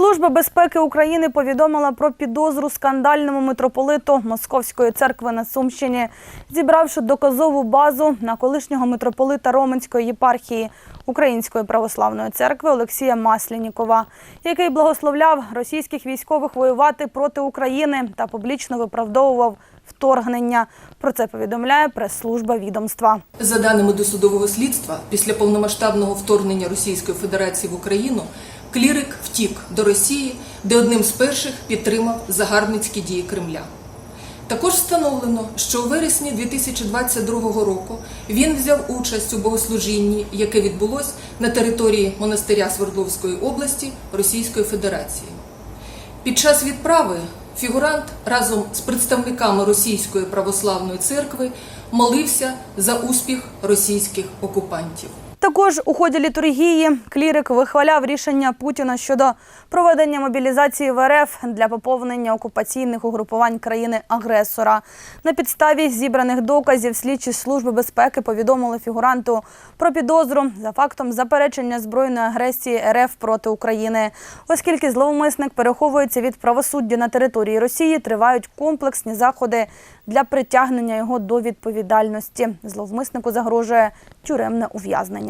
Служба безпеки України повідомила про підозру скандальному митрополиту Московської церкви на Сумщині, зібравши доказову базу на колишнього митрополита Роменської єпархії Української православної церкви Олексія Маслінікова, який благословляв російських військових воювати проти України та публічно виправдовував вторгнення. Про це повідомляє прес-служба відомства. За даними досудового слідства, після повномасштабного вторгнення Російської Федерації в Україну клірик втік до Росії, де одним з перших підтримав загарбницькі дії Кремля. Також встановлено, що у вересні 2022 року він взяв участь у богослужінні, яке відбулось на території монастиря Свердловської області Російської Федерації. Під час відправи фігурант разом з представниками Російської православної церкви молився за успіх російських окупантів. Також у ході літургії клірик вихваляв рішення Путіна щодо проведення мобілізації в РФ для поповнення окупаційних угрупувань країни-агресора. На підставі зібраних доказів слідчі служби безпеки повідомили фігуранту про підозру за фактом заперечення збройної агресії РФ проти України. Оскільки зловмисник переховується від правосуддя на території Росії, тривають комплексні заходи для притягнення його до відповідальності. Зловмиснику загрожує тюремне ув'язнення.